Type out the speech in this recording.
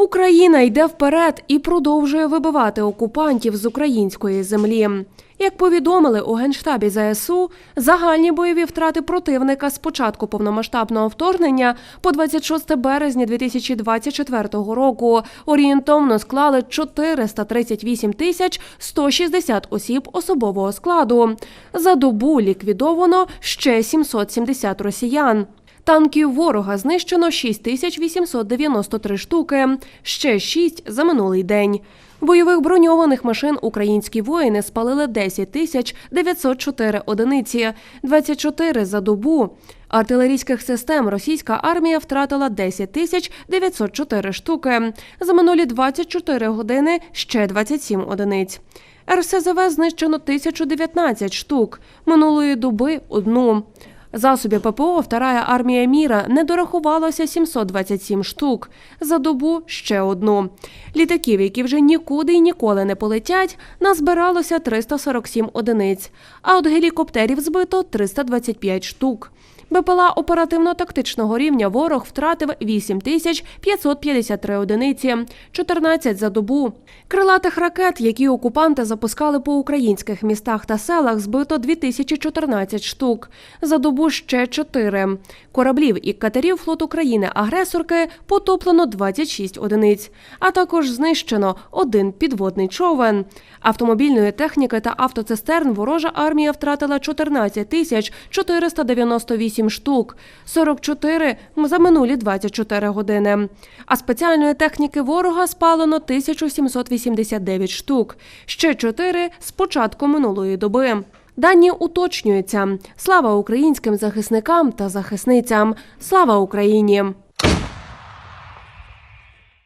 Україна йде вперед і продовжує вибивати окупантів з української землі. Як повідомили у генштабі ЗСУ, загальні бойові втрати противника з початку повномасштабного вторгнення по 26 березня 2024 року орієнтовно склали 438 тисяч 160 осіб особового складу. За добу ліквідовано ще 770 росіян. Танків ворога знищено 6893 штуки, ще 6 за минулий день. Бойових броньованих машин українські воїни спалили 10 тисяч 904 одиниці, 24 за добу. Артилерійських систем російська армія втратила 10 тисяч 904 штуки. За минулі 24 години ще 27 одиниць. РСЗВ знищено 1019 штук, минулої доби – одну. Засобів ППО Вторая армія міра не дорахувалося 727 штук. За добу ще одну. Літаків, які вже нікуди й ніколи не полетять, назбиралося 347 одиниць, а от гелікоптерів збито 325 штук. БПЛА оперативно-тактичного рівня ворог втратив 8 тисяч 553 одиниці, 14 за добу. Крилатих ракет, які окупанти запускали по українських містах та селах, збито 2014 штук. За добу ще 4. Кораблів і катерів флоту країни-агресорки потоплено 26 одиниць, а також знищено один підводний човен. Автомобільної техніки та автоцистерн ворожа армія втратила 14 тисяч 498 штук, 44 за минулі 24 години. А спеціальної техніки ворога спалено 1789 штук, ще 4 з початку минулої доби. Дані уточнюються. Слава українським захисникам та захисницям! Слава Україні!